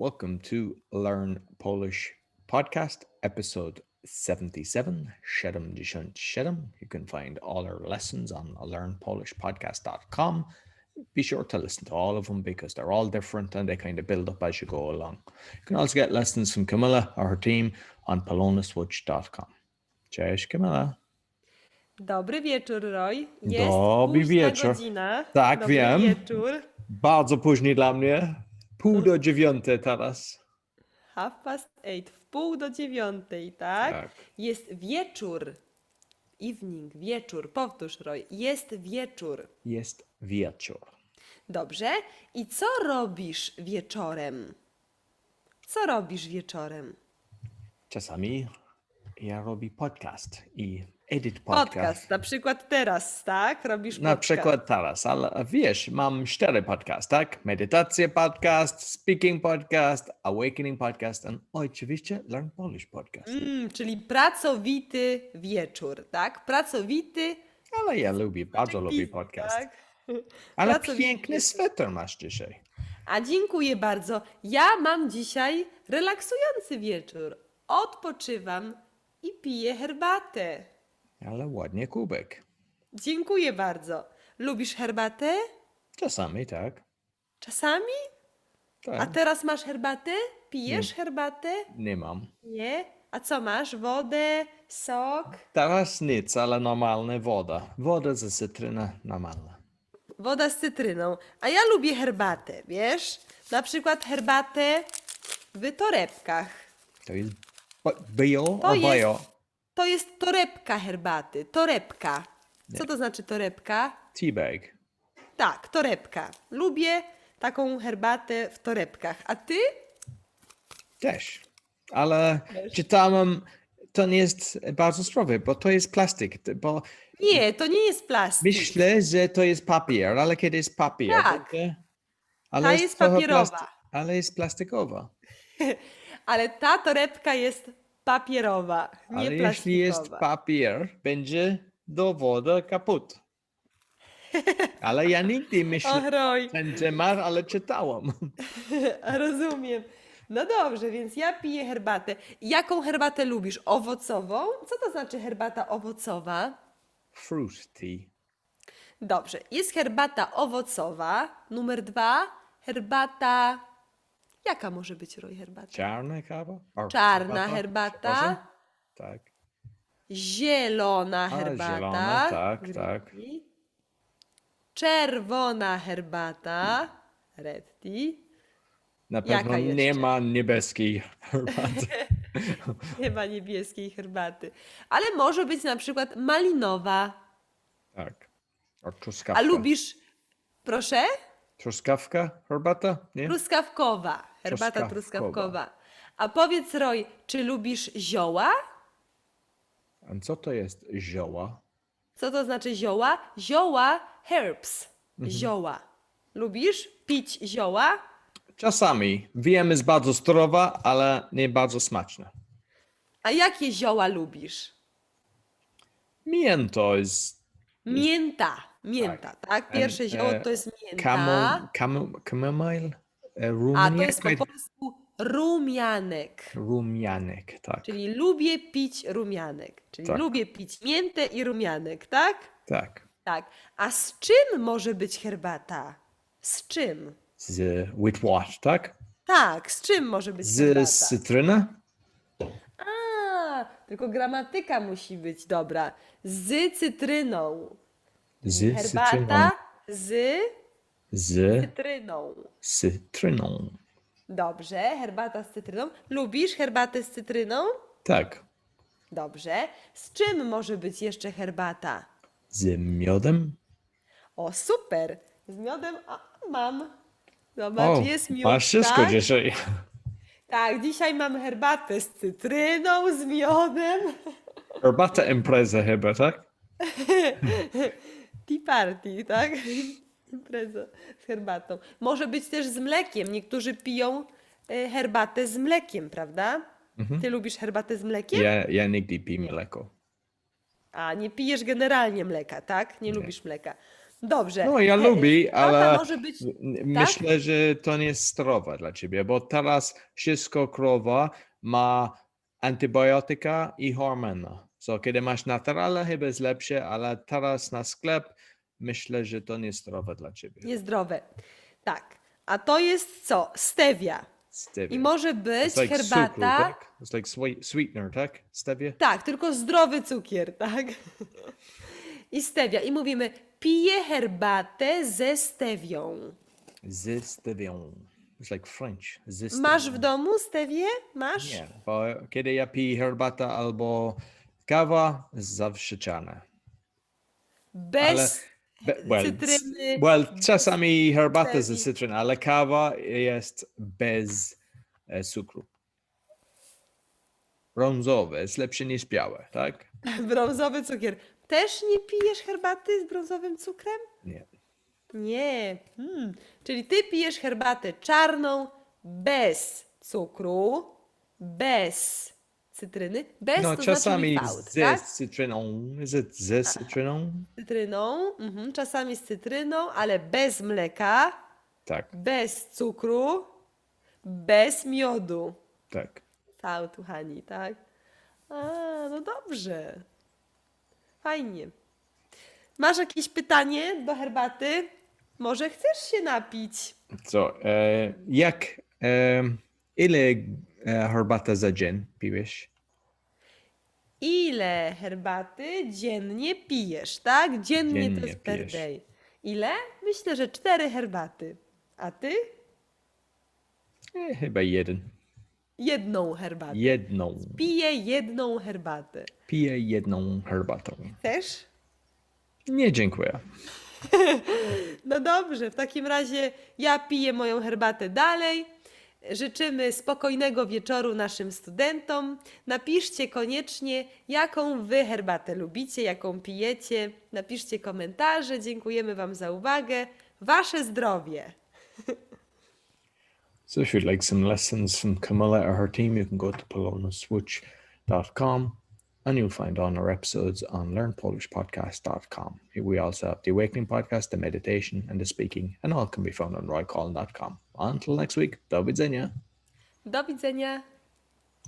Welcome to Learn Polish Podcast, episode 77, 77. You can find all our lessons on learnpolishpodcast.com. Be sure to listen to all of them because they're all different and they kind of build up as you go along. You can also get lessons from Camilla or her team on polonaswitch.com. Cześć Camilla. Dobry wieczór, Roy. Jest Dobry wieczór. godzina. Tak, Dobry wiem. wieczór. Bardzo później dla mnie. Pół do dziewiąte teraz. Half past eight, w pół do dziewiątej, tak? Tak. Jest wieczór. Evening, wieczór. Powtórz, Roy. Jest wieczór. Jest wieczór. Dobrze. I co robisz wieczorem? Co robisz wieczorem? Czasami ja robię podcast i edit podcast. Podcast. Na przykład teraz, tak? Robisz Na podcast. przykład teraz, ale wiesz, mam cztery podcast, tak? Medytacja podcast, speaking podcast, awakening podcast i oczywiście learn Polish podcast. Mm, czyli pracowity wieczór, tak? Pracowity. Ale ja lubię, bardzo lubię podcast. Tak? Ale pracowity piękny sweter masz dzisiaj. A dziękuję bardzo. Ja mam dzisiaj relaksujący wieczór. Odpoczywam i piję herbatę. Ale ładnie kubek. Dziękuję bardzo. Lubisz herbatę? Czasami tak. Czasami? A tak. teraz masz herbatę? Pijesz herbatę? Nie mam. Nie? A co masz? Wodę? Sok? Teraz nic, ale normalna woda. Woda ze cytryny normalna. Woda z cytryną. A ja lubię herbatę, wiesz? Na przykład herbatę w torebkach. To jest ba- bio To jest- bio? To jest torebka herbaty. Torebka. Co to znaczy torebka? Teabag. Tak, torebka. Lubię taką herbatę w torebkach. A ty? Też. Ale czytałem, to nie jest bardzo zdrowe, bo to jest plastik. Bo Nie, to nie jest plastik. myślę, że to jest papier, ale kiedy jest papier? Tak. to- ale Ta jest trochę papierowa. ale jest plastikowa. Ale ta torebka jest papierowa, nie ale plastikowa. jeśli jest papier, będzie do wody kaput. Ale ja nigdy myślę Och, Roy, ten temat, ale czytałam. rozumiem. No dobrze, więc ja piję herbatę. Jaką herbatę lubisz? Owocową? Co to znaczy herbata owocowa? Fruit tea. Dobrze, jest herbata owocowa. Numer dwa, herbata... Jaka może być, Roy, herbata? Czarna kawa? Or Czarna herbata. przepraszam. Tak. Zielona herbata. zielona, tak, tak. tea. Czerwona herbata. Red tea. Na Jaka pewno nie jeszcze? ma niebieskiej herbaty. Nie ma niebieskiej herbaty. Ale może być na przykład malinowa. tak. O truskawka. A lubisz, proszę? Truskawka herbata? Nie? Truskawkowa. Herbata Truskawkowa. truskawkowa. A powiedz, Roy, czy lubisz zioła? A co to jest zioła? Co to znaczy zioła? Zioła, herbs. Mhm. Zioła. Lubisz pić zioła? Czasami. Wiem, jest bardzo zdrowa, ale nie bardzo smaczna. A jakie zioła lubisz? Mięto jest Mięta. Mięta, tak? Pierwsze Em, zioło e, to jest mięta. camo, camo, chamomile? E, A to Rumianek? jest po polsku rumianek. Rumianek, tak. Czyli lubię pić rumianek. Czyli Tak. lubię pić miętę i rumianek, tak? Tak. Tak. A z czym może być herbata? Z czym? Z with what, tak? Tak, z czym może być herbata? Z cytryny? A, tylko gramatyka musi być dobra. Z cytryną. Z Herbata cytryną. z Z cytryną. cytryną. Dobrze, herbata z cytryną. Lubisz herbatę z cytryną? Tak. Dobrze. Z czym może być jeszcze herbata? Z miodem? O, super. Z miodem a, mam. Zobacz, O, jest miód. masz wszystko tak? dzisiaj. tak, dzisiaj mam herbatę z cytryną, z miodem. Herbata impreza chyba, tak? Tea party, tak? Impreza z herbatą. Może być też z mlekiem. Niektórzy piją e, herbatę z mlekiem, prawda? Ty lubisz herbatę z mlekiem? Ja, ja nigdy piję mleko. A nie pijesz generalnie mleka, tak? Nie lubisz mleka. Dobrze. No, ja He- lubię, herbata ale może być... m- myślę, że to nie jest zdrowe dla ciebie, bo teraz wszystko krowa ma antybiotyka i hormona. So, kiedy masz naturalne, chyba jest lepsze, ale teraz na sklep myślę, że to nie jest zdrowe dla ciebie. Niezdrowe. Tak. A to jest co? Stevia. Stevia. I może być It's like herbata... cukru, tak? It's like sweet, sweetener, tak? Stevia? Tak, tylko zdrowy cukier, tak? I stevia. I mówimy, piję herbatę ze stewią. Ze stevią. It's like French. Ze. Masz w domu stewię? Masz? Nie, bo kiedy ja piję herbatę albo kawa, zawsze czarne. Bez Be, well, cytryny. well, czasami herbata stevii. cytryny, ale kawa jest bez e, cukru. Brązowe jest lepsze niż białe, tak? Brązowy cukier. Też nie pijesz herbaty z brązowym cukrem? Nie. Nie. Hmm. Czyli ty pijesz herbatę czarną bez cukru, bez cytryny, bez No to czasami znaczy without, ze tak? cytryną. It ze cytryną? cytryną, mhm, czasami z cytryną, ale bez mleka, Tak, bez cukru, bez miodu. tak. Without, honey, tak? A, no dobrze. Fajnie. Masz jakieś pytanie do herbaty? Może chcesz się napić? Co, e, jak, e, ile e, herbata za dzień piłeś? Ile herbaty dziennie pijesz, tak? Dziennie, to Dziennie jest per pijesz. day. Ile? Myślę, że cztery herbaty. A ty? E, chyba jeden. Jedną herbatę. Jedną. Piję jedną herbatę. Piję jedną herbatą. Chcesz? Nie, dziękuję. No dobrze, w takim razie ja piję moją herbatę dalej. Życzymy spokojnego wieczoru naszym studentom. Napiszcie koniecznie, jaką wy herbatę lubicie, jaką pijecie. Napiszcie komentarze. Dziękujemy Wam za uwagę. Wasze zdrowie. So if you'd like some lessons from Camilla or her team, you can go to polonaswitch.com and you'll find all our episodes on learnpolishpodcast.com. We also have the Awakening podcast, the meditation, and the speaking, and all can be found on roycollin.com. Until next week, do widzenia. Do widzenia.